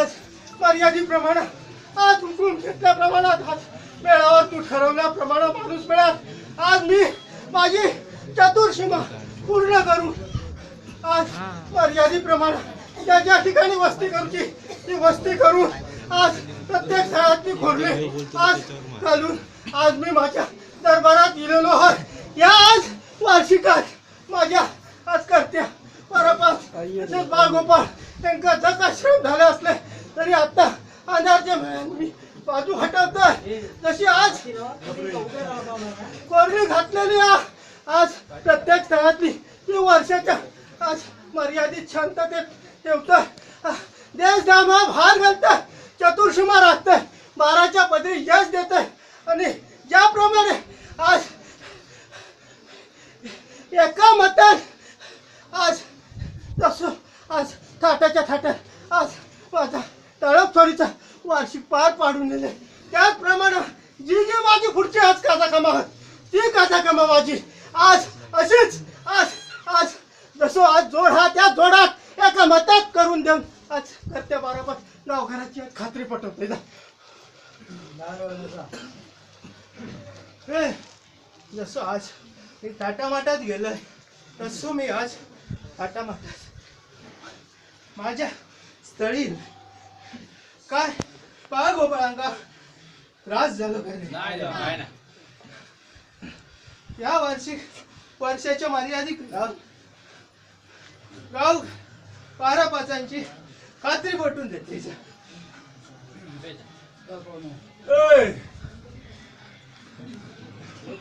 आज मर्यादेप्रमाणे आज हुकूम घेतल्याप्रमाणात आज मेळावर तू ठरवल्याप्रमाणे माणूस मिळाल. आज मी माझी चतुर्सीमा पूर्ण करू. आज मर्यादेप्रमाणे ज्या ज्या ठिकाणी वस्ती करूची ती वस्ती करून आज प्रत्येक स्थळात मी खोरले आज घालून आज मी माझ्या दरबारात गेलेलो आहे. या आज वार्षिकात माझ्या आज करत्या परपास बाळगोपाळ त्यांका जग आश्रम झाले असले तरी आता अंधारच्या मी बाजू हटवतोय. जशी आज कोरणी घातलेली आज प्रत्येक स्थळातली ती वर्षाच्या आज मर्यादित शांततेत ठेवत देश देश हा भार घालत चतुर्षुमा राखतोय. बाराच्या पदरी यश देत आणि ज्याप्रमाणे आज एका मतात आज जसं आज थाटाच्या थाटात आज माझा तळपथोरीचा वार्षिक पार पाडून दिले त्याचप्रमाणे जी जी माझी पुढची आज काथा कमा ती काथा कमा माझी. आज अशीच आज आज जसं आज जोड हा त्या जोडात एका मतात करून देऊन आज करते बरोबर गावघराची आज खात्री पटवते हे, जसं आज मी टाटामाटात गेलोय तसं मी आज टाटामाटात माझ्या स्थळी काय पहा गोपाळांका. त्रास झालो? नाही? काय नाही या वार्षिक वर्षाच्या मर्यादित गाव गाव बारा पाचांची खात्री पटून देते.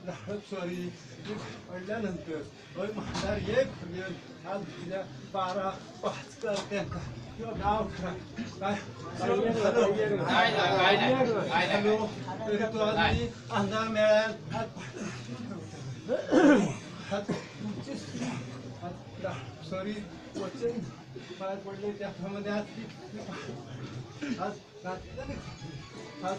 सॉरी पडल्यानंतर. होय म्हातार एक पर्यंत आज उद्या बारा पाच करते किंवा गाव काय. हॅलो. तरी तो आज मी अंधार मिळाल सॉरी वचन. पाय पडले त्याप्रमाणे आज आज आज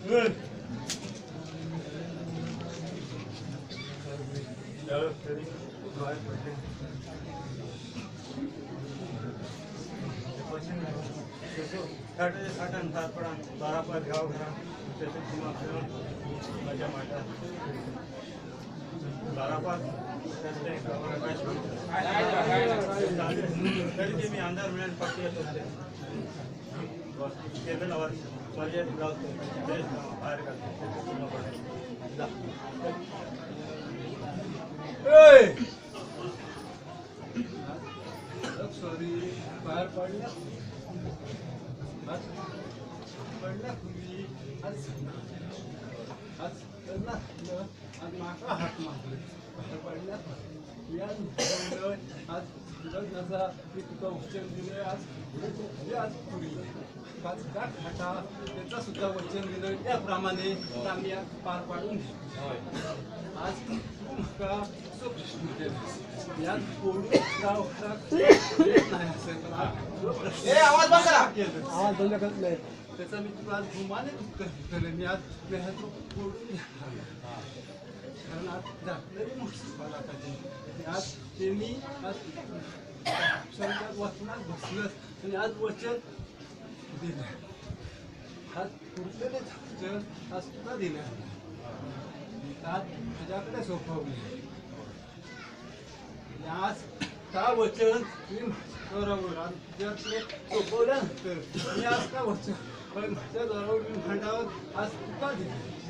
आज लावते ते मी बारापात गाव घरा त्याचं किंवा माझ्या माटा बारापात काय तरी ते मी अंधार मिळेल पक्की येत होते केलेला वर्ष मर्यादित लावतो देश सॉरी बाहेर पडल्या आज पडल्या तुम्ही आज आज त्यांना आज माका हात मारले. बाहेर पडल्या आज लग्नाचा मी तुका वचन दिले आज हे आज पुरी आज का खाटा त्याचा सुद्धा वचन दिलं त्याप्रमाणे आम्ही आज पार पाडून घेऊ. आज तू म्हाका कोणी गाव खराब नाही आवाज बंद करा. केलं. आवाज बंद करत नाही त्याचा मी तुला आज गुमाने दुःख केलं मी आज मी हा तो फोडून घेतला. कारण आज झाकलेली मुठीच मला आता आज त्यांनी आज वचनात आणि आज वचन दिलं आज पुरलेले वचन आज तुला दिलं आज तुझ्याकडे सोपवले आज का वचन मी बरोबर आणि जर सोपवल्यानंतर मी आज का वचन पण माझ्या जोरावर मी भांडावर आज तुका दिलं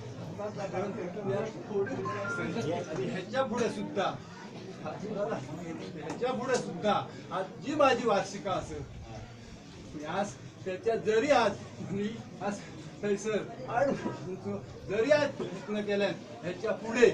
आणि ह्याच्या पुढे सुद्धा ह्याच्या पुढे सुद्धा आज जी माझी वार्षिका असेल आज त्याच्या जरी आज मी आज सर आड जरी आज प्रयत्न केल्यान ह्याच्या पुढे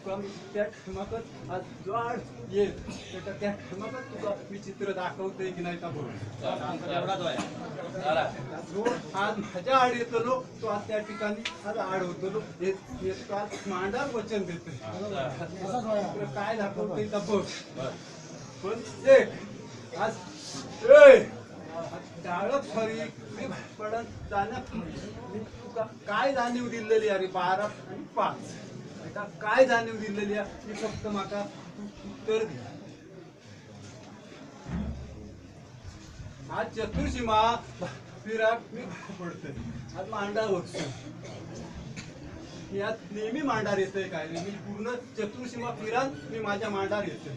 तुका मी त्या ठमाकत आज जो आड येईल. त्याच्या त्या ठमाकत तुका मी चित्र दाखवतोय की नाही का बघ. चला, एवढाच. जो आज माझ्या आड येतलो तो आज त्या ठिकाणी आज आड होतलो. हे हे आज मांडार वचन देतोय. तुला काय दाखवतोय का बघ. पण एक आज ए टाळक फरी मी पडत जाण्यात मी तुका काय जाणीव दिलेली अरे बारा आणि पाच. एका काय जाणीव दिलेली आहे? ती फक्त माका तू उत्तर दे आज चतुर्शीमा फिराक मी पडतोय. आज मांडा बघतो यात नेहमी मांडार येतोय काय? मी पूर्ण चतुर्शीमा फिरान मी माझ्या मांडार येतोय.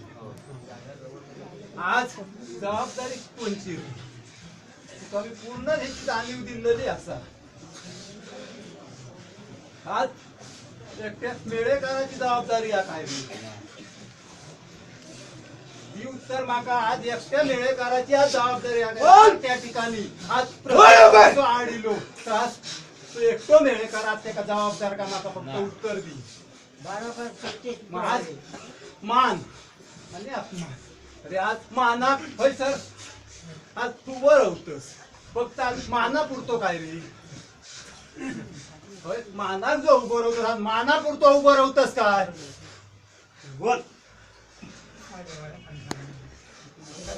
आज जबाबदारी कोणची तुका मी पूर्ण ह्याची जाणीव दिलेली असा. आज एकट्या मेळेकराची जबाबदारी आहे काय रे ही उत्तर माका आज एकट्या मेळेकराची आज जबाबदारी आहे आज त्या ठिकाणी आज आडिलो तर आज तो एकटो मेळेकर आज त्याका जबाबदार का माका फक्त उत्तर दी बरोबर आज मान. आणि अपमान. अरे आज माना होय सर? आज तू वर होतस. फक्त आज माना पुरतो काय रे? मानात जो उभं राहतो. आज माना पुरतो उभं राहतस काय? बोल.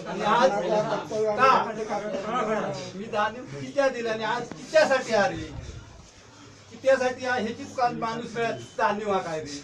आणि आज का? मी दान कित्या दिला आणि आज कित्यासाठी अरे कित्यासाठी ह्याचीच माणूस मिळत जाणीव हा काय रे